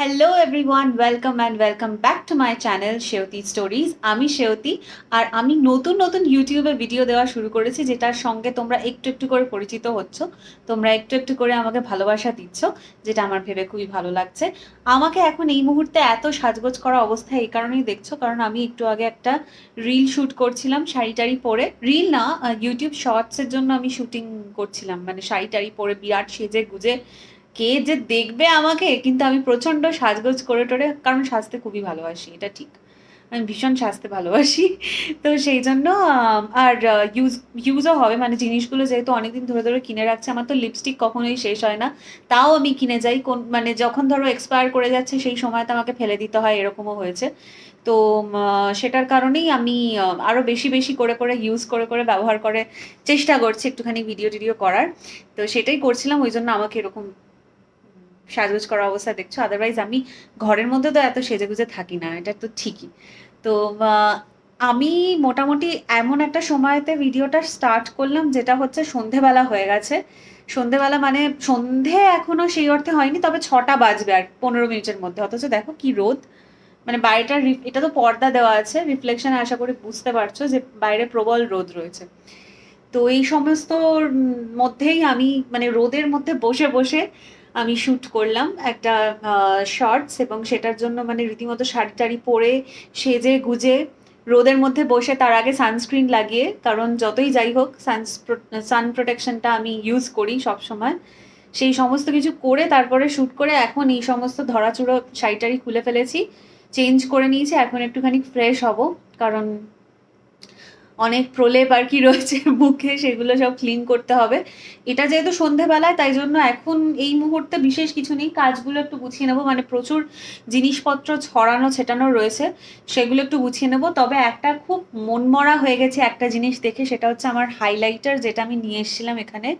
Hello everyone welcome and welcome back to my channel Shewti stories আমি শেওতি আর আমি নতুন নতুন ইউটিউবে ভিডিও দেওয়া শুরু করেছি, যেটার সঙ্গে তোমরা একটু একটু করে পরিচিত হচ্ছ। তোমরা একটু একটু করে আমাকে ভালোবাসা দিচ্ছ, যেটা আমার ভেবে খুবই ভালো লাগছে। আমাকে এখন এই মুহূর্তে এত সাজগোজ করা অবস্থা এই কারণেই দেখছ, কারণ আমি একটু আগে একটা রিল শ্যুট করছিলাম শাড়ি টাড়ি পরে। রিল না ইউটিউব শর্টসের জন্য আমি শুটিং করছিলাম। মানে শাড়ি টাড়ি পরে বিরাট সেজে গুজে কে যে দেখবে আমাকে, কিন্তু আমি প্রচণ্ড সাজগোজ করে টোরে, কারণ সাজতে খুবই ভালোবাসি, এটা ঠিক। আমি ভীষণ সাজতে ভালোবাসি। তো সেই জন্য আর ইউজ ইউজও হবে মানে জিনিসগুলো যেহেতু অনেকদিন ধরে ধরে কিনে রাখছে, আমার তো লিপস্টিক কখনোই শেষ হয় না। তাও আমি কিনে যাই, কোন মানে যখন ধরো এক্সপায়ার করে যাচ্ছে, সেই সময়তে আমাকে ফেলে দিতে হয়, এরকমও হয়েছে। তো সেটার কারণেই আমি আরও বেশি বেশি করে করে ইউজ করে করে, ব্যবহার করে চেষ্টা করছি একটুখানি ভিডিও টিডিও করার। তো সেটাই করছিলাম, ওই জন্য আমাকে এরকম সাজগোজ করা অবস্থা দেখছ? আদারওয়াইজ আমি ঘরের মধ্যে তো এত সেজেগুজে থাকি না, এটা তো ঠিকই। তো আমি মোটামুটি এমন একটা সময়তে ভিডিওটা স্টার্ট করলাম যেটা হচ্ছে সন্ধেবেলা হয়ে গেছে। সন্ধেবেলা মানে সন্ধে এখনও সেই অর্থে হয়নি, তবে ছটা বাজবে আর পনেরো মিনিটের মধ্যে। অথচ দেখো কি রোদ। মানে বাইরেটা এটা তো পর্দা দেওয়া আছে রিফ্লেকশনে আশা করি বুঝতে পারছ যে বাইরে প্রবল রোদ রয়েছে। তো এই সমস্ত মধ্যেই আমি মানে রোদের মধ্যে বসে বসে আমি শ্যুট করলাম একটা শর্টস এবং সেটার জন্য মানে রীতিমতো শাড়ি টাড়ি পরে সেজে গুজে রোদের মধ্যে বসে তার আগে সানস্ক্রিন লাগিয়ে, কারণ যতই যাই হোক সানস সান প্রোটেকশনটা আমি ইউজ করি সব সময় সেই সমস্ত কিছু করে তারপরে শ্যুট করে এখন এই সমস্ত ধরাচুড়ো শাড়িটারি খুলে ফেলেছি। চেঞ্জ করে নিয়েছি, এখন একটুখানি ফ্রেশ হব, কারণ অনেক প্রলেপ আর কি রয়েছে মুখে সেগুলো সব ক্লিন করতে হবে। এটা যেহেতু সন্ধেবেলায়, তাই জন্য এখন এই মুহূর্তে বিশেষ কিছু নেই। কাজগুলো একটু গুছিয়ে নেব। মানে প্রচুর জিনিসপত্র ছড়ানো, ছেটানো রয়েছে, সেগুলো একটু গুছিয়ে নেব। তবে একটা খুব মনমরা হয়ে গেছে একটা জিনিস দেখে, সেটা হচ্ছে আমার হাইলাইটার যেটা আমি নিয়ে এসেছিলাম এখানে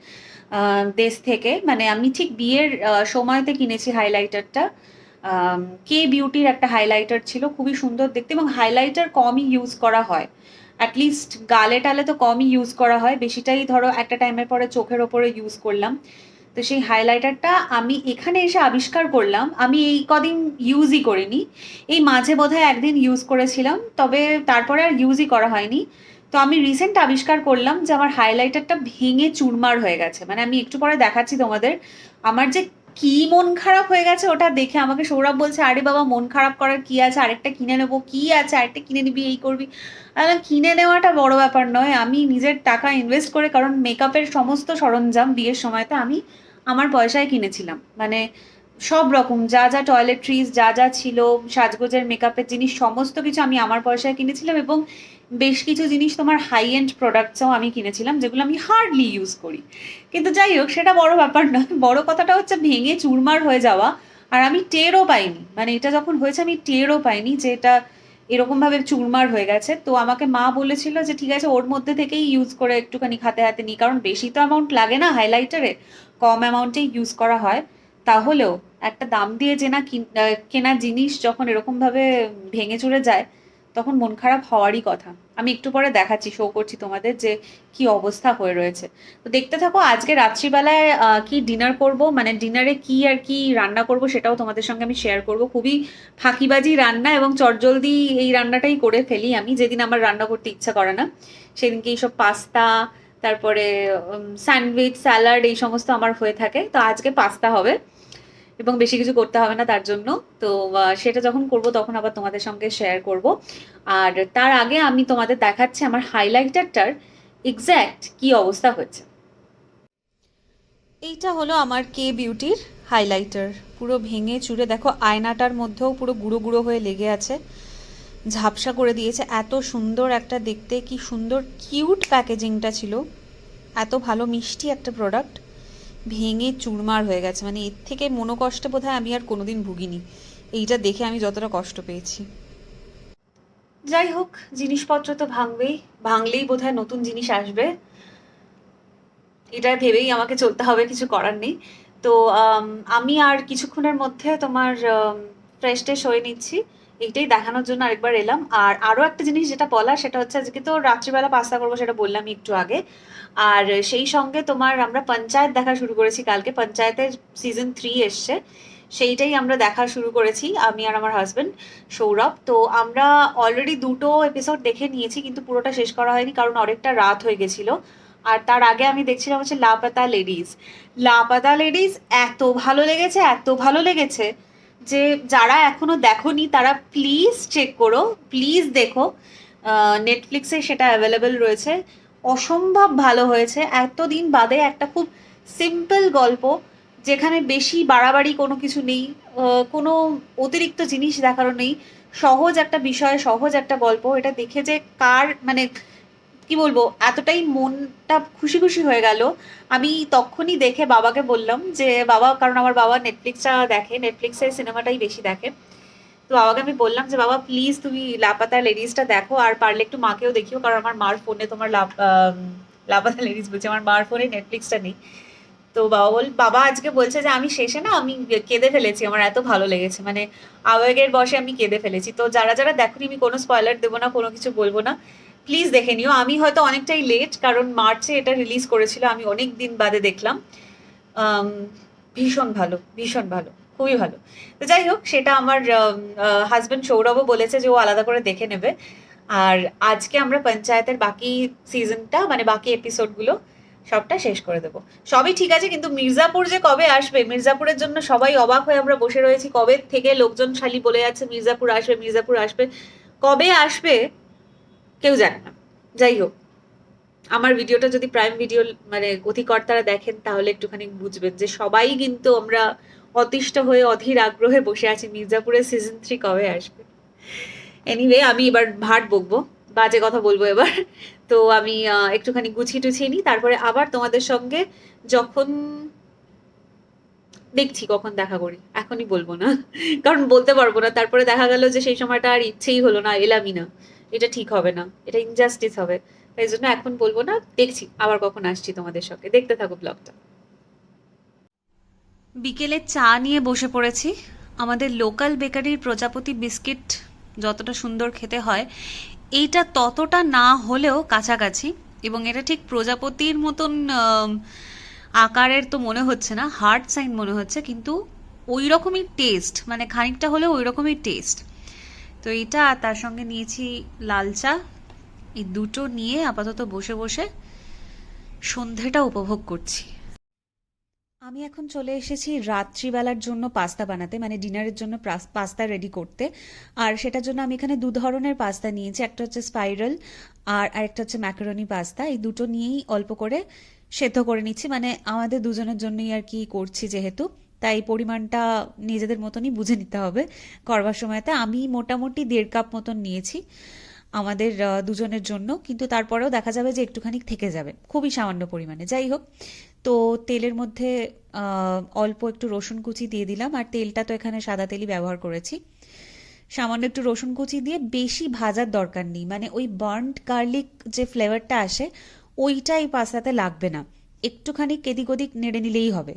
দেশ থেকে। মানে আমি ঠিক বিয়ের সময়তে কিনেছি হাইলাইটারটা কে বিউটির একটা হাইলাইটার ছিল, খুবই সুন্দর দেখতে এবং হাইলাইটার কমই ইউজ করা হয়। অ্যাটলিস্ট গালে টালে তো কমই ইউজ করা হয়। বেশিটাই ধরো একটা টাইমের পরে চোখের ওপরে ইউজ করলাম। তো সেই হাইলাইটারটা আমি এখানে এসে আবিষ্কার করলাম। আমি এই কদিন ইউজই করিনি। এই মাঝে বোধহয় একদিন ইউজ করেছিলাম, তবে তারপরে আর ইউজই করা হয়নি। তো আমি রিসেন্ট আবিষ্কার করলাম যে আমার হাইলাইটারটা ভেঙে চুরমার হয়ে গেছে। মানে আমি একটু পরে দেখাচ্ছি তোমাদের। আমার যে কি মন খারাপ হয়ে গেছে ওটা দেখে? আমাকে সৌরভ বলছে, আরে বাবা, মন খারাপ করার কি আছে? আরেকটা কিনে নেব। কি আছে? আরেকটা কিনে নিবি, এই করবি। কিনে নেওয়াটা বড় ব্যাপার নয়। আমি নিজের টাকা ইনভেস্ট করে, কারণ মেকআপের সমস্ত সরঞ্জাম বিয়ের সময়তে আমি আমার পয়সায় কিনেছিলাম। মানে সব রকম, যা যা টয়লেট্রিজ যা যা ছিল, সাজগোজের মেকআপের জিনিস, সমস্ত কিছু আমি আমার পয়সায় কিনেছিলাম এবং বেশ কিছু জিনিস তোমার হাই এন্ড প্রোডাক্টসও আমি কিনেছিলাম যেগুলো আমি হার্ডলি ইউজ করি। কিন্তু যাই হোক সেটা বড় ব্যাপার নয়। বড় কথাটা হচ্ছে ভেঙে চুরমার হয়ে যাওয়া আর আমি টেরও পাইনি। মানে এটা যখন হয়েছে আমি টেরও পাইনি যে এটা এরকমভাবে চুরমার হয়ে গেছে। তো আমাকে মা বলেছিল যে ঠিক আছে ওর মধ্যে থেকেই ইউজ করে একটুখানি হাতে হাতে নিই। কারণ বেশি তো অ্যামাউন্ট লাগে না হাইলাইটারে কম অ্যামাউন্টেই ইউজ করা হয়। তাহলেও একটা দাম দিয়ে কিন- আহ, কেনা জিনিস যখন এরকমভাবে ভেঙে চুরে যায় তখন মন খারাপ হওয়ারই কথা। আমি একটু পরে দেখাচ্ছি শো করছি তোমাদের যে কি অবস্থা হয়ে রয়েছে। তো দেখতে থাকো, আজকে রাত্রিবেলায় কি ডিনার করব? মানে ডিনারে কি আর কি রান্না করব সেটাও তোমাদের সঙ্গে আমি শেয়ার করব। খুবই ফাঁকিবাজি রান্না এবং চটজলদি এই রান্নাটাই করে ফেলি আমি। যেদিন আমার রান্না করতে ইচ্ছা করে না, সেদিনকে এইসব পাস্তা, তারপরে স্যান্ডউইচ স্যালাড এই সমস্ত আমার হয়ে থাকে। তো আজকে পাস্তা হবে। এবং বেশি কিছু করতে হবে না তার জন্য। তো সেটা যখন করব তখন আবার তোমাদের সঙ্গে শেয়ার করব। আর তার আগে আমি তোমাদের দেখাচ্ছি আমার হাইলাইটারটার এক্স্যাক্ট কি অবস্থা হয়েছে। এইটা হলো আমার কে বিউটির হাইলাইটার পুরো ভেঙে চুরে দেখো, আয়নাটার মধ্যেও পুরো গুঁড়ো গুঁড়ো হয়ে লেগে আছে। ঝাপসা করে দিয়েছে। এত সুন্দর একটা দেখতে, কি সুন্দর কিউট প্যাকেজিংটা ছিল। এত ভালো মিষ্টি একটা প্রোডাক্ট ভেঙে চুরমার হয়ে গেছে। মানে এর থেকে মনোকষ্টে বোধহয় আমি আর কোনোদিন ভুগিনি। এইটা দেখে আমি যতটা কষ্ট পেয়েছি। যাই হোক, জিনিসপত্র তো ভাঙবেই। ভাঙলেই বোধহয় নতুন জিনিস আসবে। এটা ভেবেই আমাকে চলতে হবে, কিছু করার নেই। তো, আমি আর কিছুক্ষণের মধ্যে তোমার ফ্রেশ ট্রেশ হয়ে নিচ্ছি। এইটাই দেখানোর জন্য আরেকবার এলাম। আর আরও একটা জিনিস যেটা বলা সেটা হচ্ছে আজকে তো রাত্রিবেলা পাস্তা করব সেটা বললাম একটু আগে। আর সেই সঙ্গে তোমার আমরা পঞ্চায়েত দেখা শুরু করেছি কালকে। পঞ্চায়েতের সিজন থ্রি এসছে। সেইটাই আমরা দেখা শুরু করেছি, আমি আর আমার হাজব্যান্ড সৌরভ। তো আমরা অলরেডি দুটো এপিসোড দেখে নিয়েছি, কিন্তু পুরোটা শেষ করা হয়নি, কারণ অনেকটা রাত হয়ে গেছিল। আর তার আগে আমি দেখছিলাম হচ্ছে লাপাতা লেডিস লাপাতা লেডিস এত ভালো লেগেছে, এত ভালো লেগেছে। যে যারা এখনও দেখোনি, তারা প্লিজ চেক করো প্লিজ দেখো। নেটফ্লিক্সে সেটা অ্যাভেলেবেল রয়েছে। অসম্ভব ভালো হয়েছে। এতদিন বাদে একটা খুব সিম্পল গল্প, যেখানে বেশি বাড়াবাড়ি কোনো কিছু নেই কোনো অতিরিক্ত জিনিস দেখানো নেই। সহজ একটা বিষয়, সহজ একটা গল্প। এটা দেখে যে কার মানে কি বলব, এতটাই মনটা খুশি খুশি হয়ে গেল। আমি তখনই দেখে বাবাকে বললাম যে, বাবা, কারণ আমার বাবা নেটফ্লিক্সটা দেখে নেটফ্লিক্সের সিনেমাটাই বেশি দেখে। তো বাবাকে আমি বললাম যে, বাবা প্লিজ তুমি লাপাতা লেডিসটা দেখো, আর পারলে একটু মাকেও দেখিও, কারণ আমার মার ফোনে তোমার লাপাতা লেডিস বলছে, আমার মার ফোনে নেটফ্লিক্সটা নেই। তো বাবা বল, বাবা আজকে বলছে যে, আমি শেষে না, আমি কেঁদে ফেলেছি, আমার এত ভালো লেগেছে মানে আবেগের বসে আমি কেঁদে ফেলেছি। তো যারা যারা দেখোনি, আমি কোনো স্পয়লার দেবো না, কোনো কিছু বলব না। প্লিজ দেখে নিও। আমি হয়তো অনেকটাই লেট কারণ মার্চে এটা রিলিজ করেছিল, আমি অনেক দিন বাদে দেখলাম। ভীষণ ভালো ভীষণ ভালো, খুবই ভালো। তো যাই হোক, সেটা আমার হাজব্যান্ড সৌরভও বলেছে যে ও আলাদা করে দেখে নেবে। আর আজকে আমরা পঞ্চায়েতের বাকি সিজনটা মানে বাকি এপিসোডগুলো সবটা শেষ করে দেবো। সবই ঠিক আছে, কিন্তু মির্জাপুর যে কবে আসবে? মির্জাপুরের জন্য সবাই অবাক হয়ে আমরা বসে রয়েছি। কবে থেকে লোকজন খালি বলে যাচ্ছে, মির্জাপুর আসবে মির্জাপুর আসবে। কবে আসবে? কেউ জানে না। যাই হোক, আমার ভিডিওটা যদি প্রাইম ভিডিও মানে অধিকর্তারা দেখেন, তাহলে একটুখানি বুঝবেন যে সবাই কিন্তু আমরা অতিষ্ঠ হয়ে, অধীর আগ্রহে বসে আছি। মির্জাপুরের সিজন থ্রি কবে আসবে? এনিওয়ে আমি এবার ভাট বকবো, বাজে কথা বলব এবার। তো আমি একটুখানি গুছিয়ে টুছিয়ে নিই, তারপরে আবার তোমাদের সঙ্গে যখন দেখছি, কখন দেখা করি। এখনই বলব না, কারণ বলতে পারব না। তারপরে দেখা গেল যে সেই সময়টা আর ইচ্ছেই হলো না, এলামই না। এটা ঠিক হবে না, এটা ইনজাস্টিস হবে। তাই জন্য এখন বলব না, দেখছি আবার কখন আসছি তোমাদের সঙ্গে। দেখতে থাকো ব্লগটা বিকেলে চা নিয়ে বসে পড়েছি। আমাদের লোকাল বেকারির প্রজাপতি বিস্কিট যতটা সুন্দর খেতে হয়, এইটা ততটা না হলেও কাছাকাছি এবং এটা ঠিক প্রজাপতির মতন আকারের তো মনে হচ্ছে না হার্ড সাইন মনে হচ্ছে, কিন্তু ওই রকমই টেস্ট মানে খানিকটা হলেও ওই রকমই টেস্ট তো এটা তার সঙ্গে নিয়েছি লাল চা। এই দুটো নিয়ে আপাতত বসে বসে সন্ধেটা উপভোগ করছি। আমি এখন চলে এসেছি রাত্রিবেলার জন্য পাস্তা বানাতে মানে ডিনারের জন্য পাস্তা রেডি করতে। আর সেটার জন্য আমি এখানে দু ধরনের পাস্তা নিয়েছি, একটা হচ্ছে স্পাইরাল আর আরেকটা হচ্ছে ম্যাকারনি পাস্তা। এই দুটো নিয়েই অল্প করে সেদ্ধ করে নিচ্ছি মানে আমাদের দুজনের জন্যই আর কি করছি যেহেতু। তাই পরিমাণটা নিজেদের মতনই বুঝে নিতে হবে। করবার সময়তে আমি মোটামুটি দেড় কাপ মতন নিয়েছি আমাদের দুজনের জন্য। কিন্তু তারপরেও দেখা যাবে যে একটুখানি থেকে যাবে, খুবই সামান্য পরিমাণে। যাই হোক, তো তেলের মধ্যে অল্প একটু রসুন কুচি দিয়ে দিলাম। আর তেলটা তো এখানে সাদা তেলই ব্যবহার করেছি। সামান্য একটু রসুন কুচি দিয়ে বেশি ভাজার দরকার নেই। মানে ওই বার্নড গার্লিক যে ফ্লেভারটা আসে, ওইটাই পাস্তাতে লাগবে না। একটুখানি কেদিক ওদিক নেড়ে নিলেই হবে।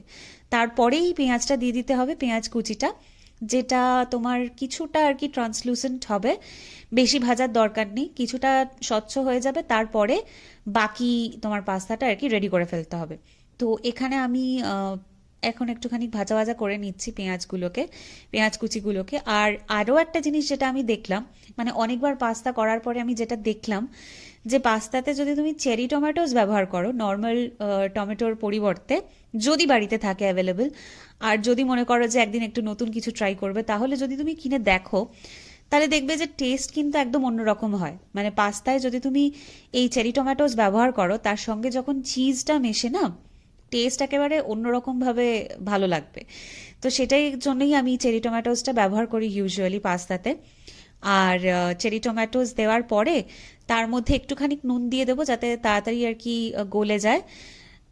তারপরেই পেঁয়াজটা দিয়ে দিতে হবে, পেঁয়াজ কুচিটা, যেটা তোমার কিছুটা আর কি ট্রান্সলুসেন্ট হবে। বেশি ভাজার দরকার নেই, কিছুটা স্বচ্ছ হয়ে যাবে, তারপরে বাকি তোমার পাস্তাটা আর কি রেডি করে ফেলতে হবে। তো এখানে আমি এখন একটুখানি ভাজা ভাজা করে নিচ্ছি পেঁয়াজগুলোকে, পেঁয়াজ কুচিগুলোকে। আর আরও একটা জিনিস যেটা আমি দেখলাম মানে অনেকবার পাস্তা করার পরে আমি যেটা দেখলাম যে পাস্তাতে যদি তুমি চেরি টমেটোস ব্যবহার করো নর্মাল টমেটোর পরিবর্তে যদি বাড়িতে থাকে অ্যাভেলেবেল আর যদি মনে করো যে একদিন একটু নতুন কিছু ট্রাই করবে, তাহলে যদি তুমি কিনে দেখো, তাহলে দেখবে যে টেস্ট কিন্তু একদম অন্যরকম হয়। মানে পাস্তায় যদি তুমি এই চেরি টমেটোস ব্যবহার করো, তার সঙ্গে যখন চিজটা মেশে না টেস্ট একেবারে অন্যরকমভাবে ভালো লাগবে। তো সেটাই জন্যই আমি চেরি টমেটোসটা ব্যবহার করি ইউজুয়ালি পাস্তাতে। আর চেরি টমেটোস দেওয়ার পরে তার মধ্যে একটুখানি নুন দিয়ে দেবো যাতে তাড়াতাড়ি আর কি গলে যায়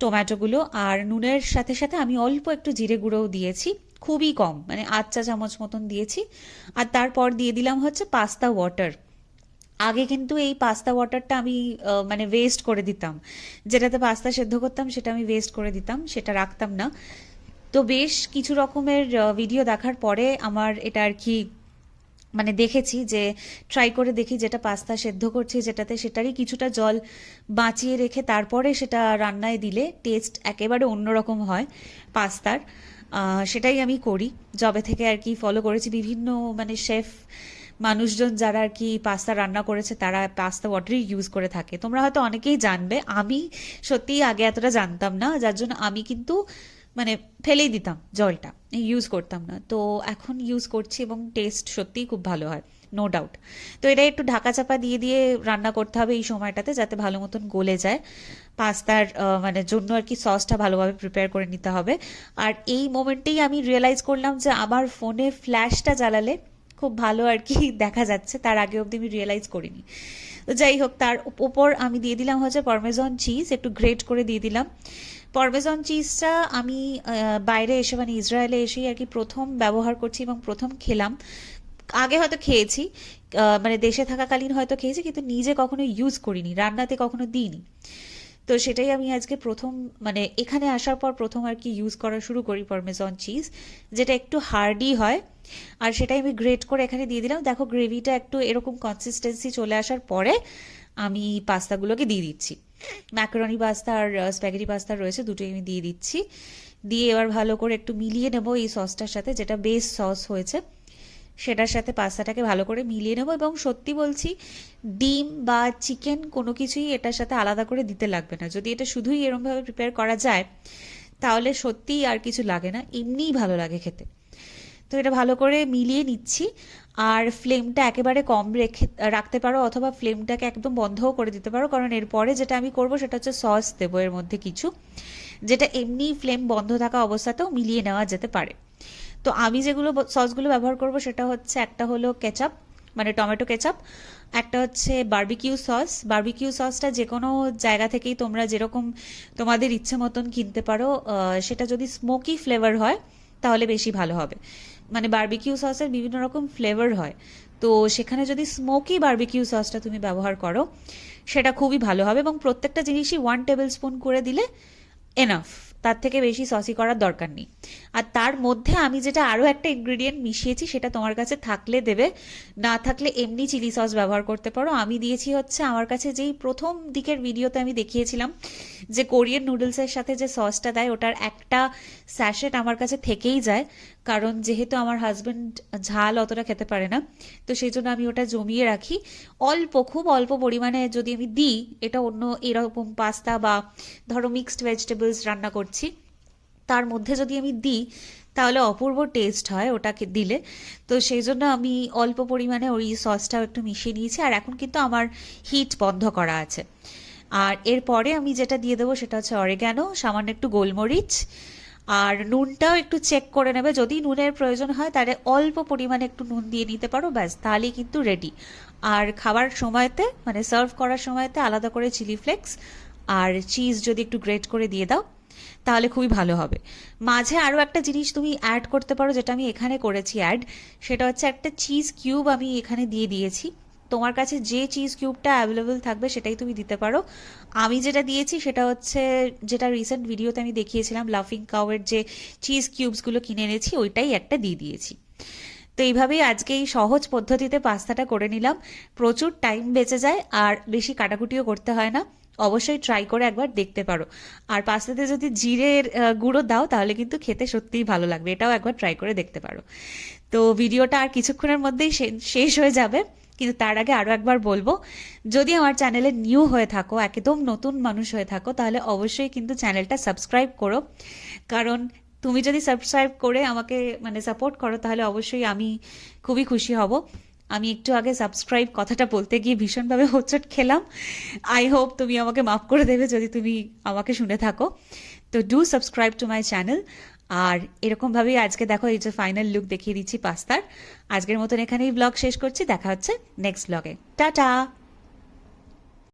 টমেটোগুলো। আর নুনের সাথে সাথে আমি অল্প একটু জিরে গুঁড়োও দিয়েছি, খুবই কম মানে আধ চা চামচ মতন দিয়েছি। আর তারপর দিয়ে দিলাম হচ্ছে পাস্তা ওয়াটার আগে কিন্তু এই পাস্তা ওয়াটারটা আমি মানে ওয়েস্ট করে দিতাম। যেটাতে পাস্তা সেদ্ধ করতাম সেটা আমি ওয়েস্ট করে দিতাম, সেটা রাখতাম না। তো বেশ কিছু রকমের ভিডিও দেখার পরে আমার এটা আর কি মানে দেখেছি যে ট্রাই করে দেখি যেটা পাস্তা সেদ্ধ করছি যেটাতে সেটারই কিছুটা জল বাঁচিয়ে রেখে তারপরে সেটা রান্নায় দিলে টেস্ট একেবারে অন্যরকম হয় পাস্তার। সেটাই আমি করি। যবে থেকে আর কি ফলো করেছি বিভিন্ন মানে শেফ মানুষজন যারা আর কি পাস্তা রান্না করেছে তারা পাস্তা ওয়াটারই ইউজ করে থাকে। তোমরা হয়তো অনেকেই জানবে, আমি সত্যিই আগে এতটা জানতাম না, যার জন্য আমি কিন্তু মানে ফেলেই দিতাম জলটা ইউজ করতাম না। তো এখন ইউজ করছি এবং টেস্ট সত্যিই খুব ভালো হয় নো ডাউট তো এটা একটু ঢাকা চাপা দিয়ে দিয়ে রান্না করতে হবে এই সময়টাতে যাতে ভালো মতন গলে যায়। পাস্তার মানে জন্য আর কি সসটা ভালোভাবে প্রিপেয়ার করে নিতে হবে। আর এই মোমেন্টেই আমি রিয়েলাইজ করলাম যে আমার ফোনে ফ্ল্যাশটা জ্বালালে খুব ভালো আর কি দেখা যাচ্ছে, তার আগে অবধি আমি রিয়েলাইজ করিনি। তো যাই হোক, তার উপর আমি দিয়ে দিলাম হচ্ছে পরমেজন চিজ একটু গ্রেট করে দিয়ে দিলাম। পরমেজন চিজটা আমি বাইরে এসে মানে ইসরায়েলে এসেই আর কি প্রথম ব্যবহার করছি এবং প্রথম খেলাম। আগে হয়তো খেয়েছি মানে দেশে থাকাকালীন হয়তো খেয়েছি, কিন্তু নিজে কখনো ইউজ করিনি, রান্নাতে কখনো দিইনি। তো সেটাই আমি আজকে প্রথম মানে এখানে আসার পর প্রথম আর কি ইউজ করা শুরু করি পরমেজন চিজ, যেটা একটু হার্ডি হয়। আর সেটাই আমি গ্রেট করে এখানে দিয়ে দিলাম। দেখো গ্রেভিটা একটু এরকম কনসিস্টেন্সি চলে আসার পরে আমি পাস্তাগুলোকে দিয়ে দিচ্ছি। ম্যাকারনি পাস্তা আর স্প্যাগেটি পাস্তা রয়েছে, দুটোই আমি দিয়ে দিচ্ছি। দিয়ে এবার ভালো করে একটু মিলিয়ে নেব এই সসটার সাথে, যেটা বেস সস হয়েছে। সেটার সাথে পাস্তাটাকে ভালো করে মিলিয়ে নেব এবং সত্যি বলছি, ডিম বা চিকেন কোনো কিছুই এটার সাথে আলাদা করে দিতে লাগবে না। যদি এটা শুধুই এরমভাবে প্রিপেয়ার করা যায়, তাহলে সত্যিই আর কিছু লাগে না। এমনিই ভালো লাগে খেতে। তো এটা ভালো করে মিলিয়ে নিচ্ছি। আর ফ্লেমটা একেবারে কম রেখে, রাখতে পারো অথবা ফ্লেমটাকে একদম বন্ধও করে দিতে পারো। কারণ এরপরে যেটা আমি করব সেটা হচ্ছে সস দেবো এর মধ্যে কিছু, যেটা এমনি ফ্লেম বন্ধ থাকা অবস্থাতেও মিলিয়ে নেওয়া যেতে পারে। তো আমি যেগুলো সসগুলো ব্যবহার করব সেটা হচ্ছে একটা হলো কেচাপ মানে টমেটো কেচাপ, একটা হচ্ছে বার্বিকিউ সস। বার্বিকিউ সসটা যে কোনো জায়গা থেকেই তোমরা যেরকম তোমাদের ইচ্ছে মতন কিনতে পারো সেটা যদি স্মোকি ফ্লেভার হয় তাহলে বেশি ভালো হবে। মানে বার্বিকিউ সসের বিভিন্ন রকম ফ্লেভার হয়। তো সেখানে যদি স্মোকি বার্বিকিউ সসটা তুমি ব্যবহার করো, সেটা খুবই ভালো হবে এবং প্রত্যেকটা জিনিসই ওয়ান টেবিল স্পুন করে দিলে এনাফ তার থেকে বেশি সসি করার দরকার নেই। আর তার মধ্যে আমি যেটা আরও একটা ইনগ্রিডিয়েন্ট মিশিয়েছি, সেটা তোমার কাছে থাকলে দেবে। না থাকলে এমনি চিলি সস ব্যবহার করতে পারো। আমি দিয়েছি হচ্ছে আমার কাছে যেই প্রথম দিকের ভিডিওতে আমি দেখিয়েছিলাম যে কোরিয়ান নুডলসের সাথে যে সসটা দেয়, ওটার একটা স্যাশেট আমার কাছে থেকেই যায়। কারণ যেহেতু আমার হাজবেন্ড ঝাল অতটা খেতে পারে না, তো সেই জন্য আমি ওটা জমিয়ে রাখি। অল্প, খুব অল্প পরিমাণে যদি আমি দিই, এটা অন্য এরকম পাস্তা বা ধরো মিক্সড ভেজিটেবলস রান্না করছি, তার মধ্যে যদি আমি দিই, তাহলে অপূর্ব টেস্ট হয় ওটাকে দিলে। তো সেই জন্য আমি অল্প পরিমাণে ওই সসটাও একটু মিশিয়ে নিয়েছি, আর এখন কিন্তু আমার হিট বন্ধ করা আছে। আর এরপরে আমি যেটা দিয়ে দেবো সেটা হচ্ছে অরেগ্যানো সামান্য একটু গোলমরিচ আর নুনটাও একটু চেক করে নেবে। যদি নুনের প্রয়োজন হয়, তাহলে অল্প পরিমাণে একটু নুন দিয়ে নিতে পারো, ব্যাস, তাহলেই কিন্তু রেডি আর খাবার সময়তে মানে সার্ভ করার সময়তে আলাদা করে চিলি ফ্লেক্স আর চিজ যদি একটু গ্রেট করে দিয়ে দাও, তাহলে খুবই ভালো হবে। মাঝে আরও একটা জিনিস তুমি অ্যাড করতে পারো, যেটা আমি এখানে করেছি অ্যাড সেটা হচ্ছে একটা চিজ কিউব আমি এখানে দিয়ে দিয়েছি। তোমার কাছে যে চিজ কিউবটা অ্যাভেলেবেল থাকবে সেটাই তুমি দিতে পারো। আমি যেটা দিয়েছি সেটা হচ্ছে, যেটা রিসেন্ট ভিডিওতে আমি দেখিয়েছিলাম লাফিং কাউয়ের যে চিজ কিউবসগুলো কিনে এনেছি, ওইটাই একটা দিয়ে দিয়েছি। তো এইভাবেই আজকে এই সহজ পদ্ধতিতে পাস্তাটা করে নিলাম। প্রচুর টাইম বেঁচে যায় আর বেশি কাটাকুটিও করতে হয় না। অবশ্যই ট্রাই করে একবার দেখতে পারো। আর পাস্তাতে যদি জিরের গুঁড়ো দাও, তাহলে কিন্তু খেতে সত্যিই ভালো লাগবে। এটাও একবার ট্রাই করে দেখতে পারো। তো ভিডিওটা আর কিছুক্ষণের মধ্যেই শেষ হয়ে যাবে। কিন্তু তার আগে আরও একবার বলব, যদি আমার চ্যানেলে নিউ হয়ে থাকো, একদম নতুন মানুষ হয়ে থাকো, তাহলে অবশ্যই কিন্তু চ্যানেলটা সাবস্ক্রাইব করো। কারণ তুমি যদি সাবস্ক্রাইব করে আমাকে মানে সাপোর্ট করো, তাহলে অবশ্যই আমি খুবই খুশি হব। আমি একটু আগে সাবস্ক্রাইব কথাটা বলতে গিয়ে ভীষণভাবে হোঁচট খেলাম। আই হোপ তুমি আমাকে মাফ করে দেবে যদি তুমি আমাকে শুনে থাকো। তো do subscribe to my channel আর এরকমভাবেই আজকে দেখো এই যে ফাইনাল লুক দেখিয়ে দিচ্ছি পাস্তার। আজকের মতন এখানেই ব্লগ শেষ করছি, দেখা হচ্ছে নেক্সট ব্লগে টাটা!